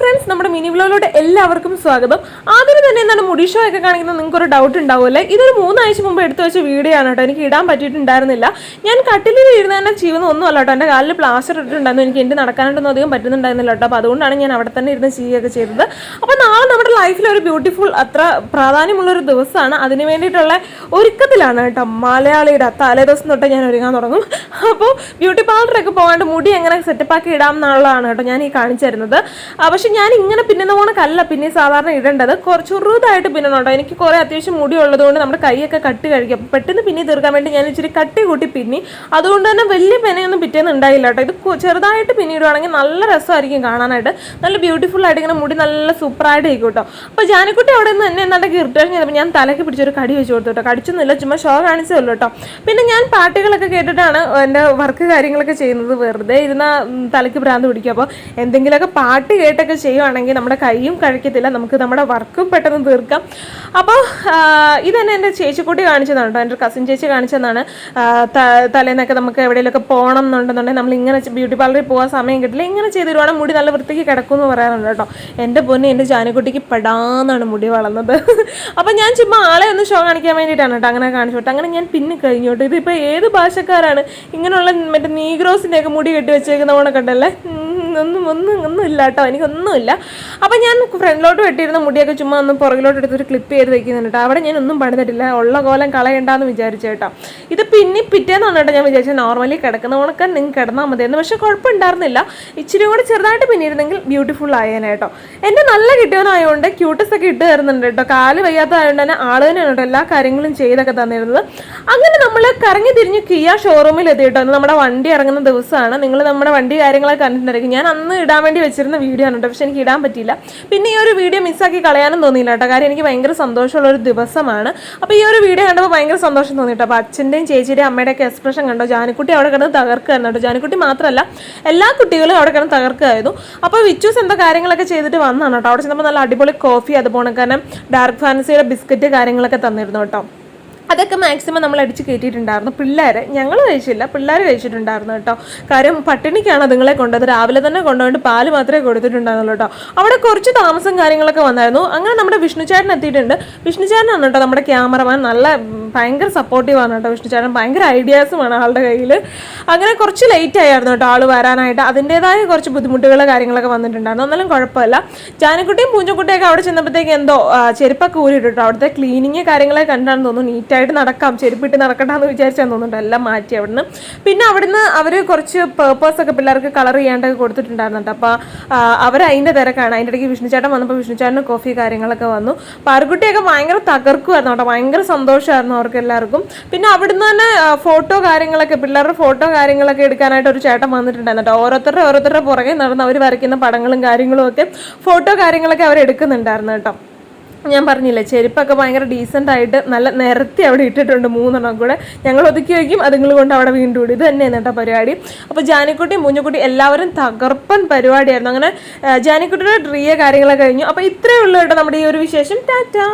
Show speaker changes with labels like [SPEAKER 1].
[SPEAKER 1] Friends നമ്മുടെ mini വ്ലോഗിലോട്ട് എല്ലാവർക്കും സ്വാഗതം. ആദ്യം തന്നെ എന്താണ് മുടി ഷോ ഒക്കെ കാണിക്കുന്നത് നിങ്ങൾക്ക് ഒരു ഡൗട്ട് ഉണ്ടാവുമല്ലേ? ഇതൊരു മൂന്നാഴ്ച മുമ്പ് എടുത്തു വെച്ച വീഡിയോ ആണ് കേട്ടോ. എനിക്ക് ഇടാൻ പറ്റിയിട്ടുണ്ടായിരുന്നില്ല. ഞാൻ കട്ടിലിൽ ഇരുന്ന് തന്നെ ചെയ്യുന്ന ഒന്നും അല്ല കേട്ടോ. എന്റെ കാലിൽ പ്ലാസ്റ്റർ ഇട്ടിട്ടുണ്ടായിരുന്നു. എനിക്ക് എന്റെ നടക്കാനായിട്ടൊന്നും അധികം പറ്റുന്നുണ്ടായിരുന്നില്ല കേട്ടോ. അപ്പോൾ അതുകൊണ്ടാണ് ഞാൻ അവിടെ തന്നെ ഇരുന്ന് ചെയ്യുകയൊക്കെ ചെയ്തത്. അപ്പോൾ നാളെ നമ്മുടെ ലൈഫിൽ ഒരു ബ്യൂട്ടിഫുൾ അത്ര പ്രാധാന്യമുള്ള ഒരു ദിവസമാണ്. അതിന് വേണ്ടിയിട്ടുള്ള ഒരുക്കത്തിലാണ് കേട്ടോ മലയാളിയുടെ തലേദിവസം തൊട്ട് ഞാൻ ഒരുങ്ങാൻ തുടങ്ങും. അപ്പോൾ ബ്യൂട്ടി പാർലറൊക്കെ പോകാണ്ട് മുടി എങ്ങനെ സെറ്റപ്പാക്കി ഇടാം എന്നുള്ളതാണ് കേട്ടോ ഞാൻ ഈ കാണിച്ചു തരുന്നത്. പക്ഷെ ഞാൻ ഇങ്ങനെ പിന്നുന്ന പോണക്കല്ല പിന്നെ സാധാരണ ഇടേണ്ടത്. കുറച്ച് ഉറുതായിട്ട് പിന്നണം കേട്ടോ എനിക്ക് കുറേ അത്യാവശ്യം മുടി ഉള്ളതുകൊണ്ട് നമ്മുടെ കൈയൊക്കെ കട്ട് കഴിക്കും. പെട്ടെന്ന് പിന്നെ തീർക്കാൻ വേണ്ടി ഞാൻ ഇച്ചിരി കട്ടി കൂട്ടി പിന്നി. അതുകൊണ്ട് തന്നെ വലിയ പെനയൊന്നും പിറ്റേന്ന് ഉണ്ടായില്ല കേട്ടോ. ഇത് ചെറുതായിട്ട് പിന്നിടുവാണെങ്കിൽ നല്ല രസമായിരിക്കും കാണാനായിട്ട്. നല്ല ബ്യൂട്ടിഫുൾ ആയിട്ട് ഇങ്ങനെ മുടി നല്ല സൂപ്പറായിട്ട് ഇരിക്കും കേട്ടോ. അപ്പോൾ ജാനക്കുട്ടി അവിടെ നിന്ന് എന്നെ എന്താണ്ട് ഇറിറ്റേഷൻ ചെയ്തപ്പോൾ ഞാൻ തലയ്ക്ക് പിടിച്ചൊരു കടി വെച്ച് കൊടുത്തു കേട്ടോ. കടിച്ചൊന്നുമില്ല ചുമ്മാ ഷോ കാണിച്ചേ ഉള്ളൂ കേട്ടോ. പിന്നെ ഞാൻ പാട്ടുകളൊക്കെ കേട്ടിട്ടാണ് എന്റെ വർക്ക് കാര്യങ്ങളൊക്കെ ചെയ്യുന്നത്. വെറുതെ ഇരുന്ന തലയ്ക്ക് ഭ്രാന്ത് പിടിക്കുക. അപ്പോൾ എന്തെങ്കിലുമൊക്കെ പാട്ട് കേട്ടൊക്കെ ചെയ്യുവാണെങ്കിൽ നമ്മുടെ കൈയും കഴിക്കത്തില്ല. നമുക്ക് നമ്മുടെ വർക്കും പെട്ടെന്ന് തീർക്കാം. അപ്പോൾ ഇതന്നെ എന്റെ ചേച്ചിക്കുട്ടി കാണിച്ചതാണ് കേട്ടോ. എന്റെ കസിൻ ചേച്ചി കാണിച്ചതാണ്. തലേന്നൊക്കെ നമുക്ക് എവിടെയെങ്കിലുമൊക്കെ പോകണം എന്നുണ്ടെന്നുണ്ടെങ്കിൽ നമ്മൾ ഇങ്ങനെ ബ്യൂട്ടി പാർലറിൽ പോകാൻ സമയം കിട്ടില്ല. ഇങ്ങനെ ചെയ്ത് തരുവാണെങ്കിൽ മുടി നല്ല വൃത്തിക്ക് കിടക്കും എന്ന് പറയാറുണ്ട് കേട്ടോ. എന്റെ പൊന്നെ എന്റെ ജാനക്കുട്ടിക്ക് പെടാന്നാണ് മുടി വളർന്നത്. അപ്പം ഞാൻ ചുമ്മാ ആളെ ഒന്ന് ഷോ കാണിക്കാൻ വേണ്ടിയിട്ടാണ് കേട്ടോ അങ്ങനെ കാണിച്ചു കേട്ടോ അങ്ങനെ ഞാൻ പിന്നെ കഴിഞ്ഞു കേട്ടോ ഇതിപ്പോൾ ഏത് ഭാഷക്കാരാണ് ഇങ്ങനെയുള്ള മറ്റേ നീഗ്രോസിന്റെയൊക്കെ മുടി കെട്ടി വെച്ചേക്കുന്ന ഉം, ഒന്നും ഒന്നും ഒന്നും ഇല്ല കേട്ടോ. എനിക്കൊന്നുമില്ല. അപ്പം ഞാൻ ഫ്രണ്ടിലോട്ട് വെട്ടിയിരുന്ന മുടിയൊക്കെ ചുമ്മാ ഒന്ന് പുറകിലോട്ട് എടുത്തൊരു ക്ലിപ്പ് ചെയ്ത് വെക്കുന്നുണ്ട് കേട്ടോ. അവിടെ ഞാൻ ഒന്നും പണിതിട്ടില്ല. ഉള്ള കോലം കളയണ്ടെന്ന് വിചാരിച്ചു കേട്ടോ. ഇത് പിന്നെ പിറ്റേന്നാണ് കേട്ടോ ഞാൻ വിചാരിച്ചത് നോർമലി കിടക്കുന്ന ഉണക്കാൻ നിങ്ങൾക്ക് കിടന്നാൽ മതിയെന്ന്. പക്ഷെ കുഴപ്പമുണ്ടായിരുന്നില്ല. ഇച്ചിരി കൂടെ ചെറുതായിട്ട് പിന്നിരുന്നെങ്കിൽ ബ്യൂട്ടിഫുൾ ആയേനെ കേട്ടോ. എന്റെ നല്ല കിട്ടിയവനായതുകൊണ്ട് ക്യൂട്ടസ് ഒക്കെ ഇട്ട് തരുന്നുണ്ട് കേട്ടോ. കാൽ വയ്യാത്തതായതുകൊണ്ട് തന്നെ ആൾ തന്നെയാണ് കേട്ടോ എല്ലാ കാര്യങ്ങളും ചെയ്തൊക്കെ തന്നിരുന്നത്. അങ്ങനെ നമ്മൾ കറങ്ങി തിരിഞ്ഞ് കിയ ഷോറൂമിൽ എത്തിയിട്ടോ നമ്മുടെ വണ്ടി ഇറങ്ങുന്ന ദിവസമാണ്. നിങ്ങൾ നമ്മുടെ വണ്ടി കാര്യങ്ങളൊക്കെ കണ്ടിട്ടുണ്ടായിരിക്കും. ഞാൻ അന്ന് ഇടാൻ വേണ്ടി വെച്ചിരുന്ന വീഡിയോ ആണ് കേട്ടോ. പക്ഷെ എനിക്ക് ഇടാൻ പറ്റിയില്ല. പിന്നെ ഈ ഒരു വീഡിയോ മിസ്സാക്കി കളയാനും തോന്നിയില്ല കേട്ടോ. കാര്യം എനിക്ക് ഭയങ്കര സന്തോഷമുള്ള ഒരു ദിവസമാണ്. അപ്പോൾ ഈ ഒരു വീഡിയോ കണ്ടപ്പോൾ ഭയങ്കര സന്തോഷം തോന്നി കേട്ടോ അപ്പോൾ അച്ഛന്റെയും ചേച്ചിയുടെയും അമ്മയുടെയൊക്കെ എക്സ്പ്രഷൻ കണ്ടോ? ജാനിക്കുട്ടി അവിടെ കിടന്ന് തകർക്കുകയായിരുന്നു കേട്ടോ. ജാനിക്കുട്ടി മാത്രമല്ല എല്ലാ കുട്ടികളും അവിടെ കിടന്ന് തകർക്കുകയായിരുന്നു. അപ്പോൾ വിച്ചൂസ് എന്താ കാര്യങ്ങളൊക്കെ ചെയ്തിട്ട് വന്നതാണ് കേട്ടോ. അവിടെ ചെന്നപ്പോൾ നല്ല അടിപൊളി കോഫി അതുപോലെ കാരണം ഡാർക്ക് ഫാൻസിയുടെ ബിസ്ക്കറ്റ് കാര്യങ്ങളൊക്കെ തന്നിരുന്നു കേട്ടോ. അതൊക്കെ മാക്സിമം നമ്മൾ അടിച്ച് കയറ്റിയിട്ടുണ്ടായിരുന്നു. പിള്ളേർ ഞങ്ങൾ കഴിച്ചില്ല. പിള്ളേർ കഴിച്ചിട്ടുണ്ടായിരുന്നു കേട്ടോ. കാര്യം പട്ടിണിക്കാണ് അതുങ്ങളെ കൊണ്ടത് രാവിലെ തന്നെ കൊണ്ടുപോയിട്ട് പാൽ മാത്രമേ കൊടുത്തിട്ടുണ്ടായിരുന്നുള്ളൂ കേട്ടോ. അവിടെ കുറച്ച് താമസം കാര്യങ്ങളൊക്കെ വന്നായിരുന്നു. അങ്ങനെ നമ്മുടെ വിഷ്ണുചേട്ടൻ എത്തിയിട്ടുണ്ട്. വിഷ്ണുചേട്ടനാണ് കേട്ടോ നമ്മുടെ ക്യാമറമാൻ. നല്ല ഭയങ്കര സപ്പോർട്ടീവാണ് കേട്ടോ വിഷ്ണുചേട്ടൻ ഭയങ്കര ഐഡിയാസുമാണ് ആളുടെ കയ്യിൽ അങ്ങനെ കുറച്ച് ലേറ്റ് ആയിരുന്നു കേട്ടോ ആൾ വരാനായിട്ട്. അതിന്റെതായ കുറച്ച് ബുദ്ധിമുട്ടുകൾ കാര്യങ്ങളൊക്കെ വന്നിട്ടുണ്ടായിരുന്നു. എന്നാലും കുഴപ്പമില്ല. ജാനക്കുട്ടിയും പൂഞ്ചക്കുട്ടിയൊക്കെ അവിടെ ചെന്നപ്പോഴത്തേക്ക് എന്തോ ചെരുപ്പൊക്കെ ഊരിട്ടോ അവിടുത്തെ ക്ലീനിങ് കാര്യങ്ങളൊക്കെ കണ്ടാണെന്ന് തോന്നുന്നു. നീറ്റായിട്ട് നടക്കാം ചെരുപ്പിട്ട് നടക്കണ്ടെന്ന് വിചാരിച്ചാന്ന് തോന്നുന്നുണ്ട്. എല്ലാം മാറ്റി അവിടുന്ന്. പിന്നെ അവിടുന്ന് അവർ കുറച്ച് പേപ്പേഴ്സ് ഒക്കെ പിള്ളേർക്ക് കളർ ചെയ്യാണ്ടൊക്കെ കൊടുത്തിട്ടുണ്ടായിരുന്നു കേട്ടോ അപ്പോൾ അവർ അതിന്റെ തിരക്കാണ്. അതിന്റെ ഇടയ്ക്ക് വിഷ്ണുചേട്ടൻ വന്നപ്പോൾ വിഷ്ണുചേട്ടന് കോഫി കാര്യങ്ങളൊക്കെ വന്നു. പാറുകുട്ടിയൊക്കെ ഭയങ്കര തകർക്കുമായിരുന്നു കേട്ടോ. ഭയങ്കര സന്തോഷമായിരുന്നു അവർക്ക് എല്ലാവർക്കും. പിന്നെ അവിടുന്ന് തന്നെ ഫോട്ടോ കാര്യങ്ങളൊക്കെ പിള്ളേരുടെ ഫോട്ടോ കാര്യങ്ങളൊക്കെ എടുക്കാനായിട്ട് ഒരു ചേട്ടൻ വന്നിട്ടുണ്ടായിരുന്നു കേട്ടോ. ഓരോരുത്തരുടെ ഓരോരുത്തരുടെ പുറകെ നടന്ന് അവർ വരയ്ക്കുന്ന പടങ്ങളും കാര്യങ്ങളും ഒക്കെ ഫോട്ടോ കാര്യങ്ങളൊക്കെ അവർ എടുക്കുന്നുണ്ടായിരുന്നു കേട്ടോ. ഞാൻ പറഞ്ഞില്ലേ ചെരുപ്പൊക്കെ ഭയങ്കര ഡീസന്റ് ആയിട്ട് നല്ല നിരത്തി അവിടെ ഇട്ടിട്ടുണ്ട് മൂന്നെണ്ണം കൂടെ. ഞങ്ങൾ ഒതുക്കി വയ്ക്കും അതുങ്ങൾ കൊണ്ട് അവിടെ വീണ്ടും ഇത് തന്നെയാണ് കേട്ടോ പരിപാടി. അപ്പോൾ ജാനിക്കുട്ടി മുഞ്ഞുകുട്ടി എല്ലാവരും തകർപ്പൻ പരിപാടിയായിരുന്നു. അങ്ങനെ ജാനിക്കുട്ടിയുടെ ഡ്രിയ കാര്യങ്ങളൊക്കെ കഴിഞ്ഞു. അപ്പോൾ ഇത്രയേ ഉള്ളൂ കേട്ടോ നമ്മുടെ ഈ ഒരു വിശേഷം. ടാറ്റാ.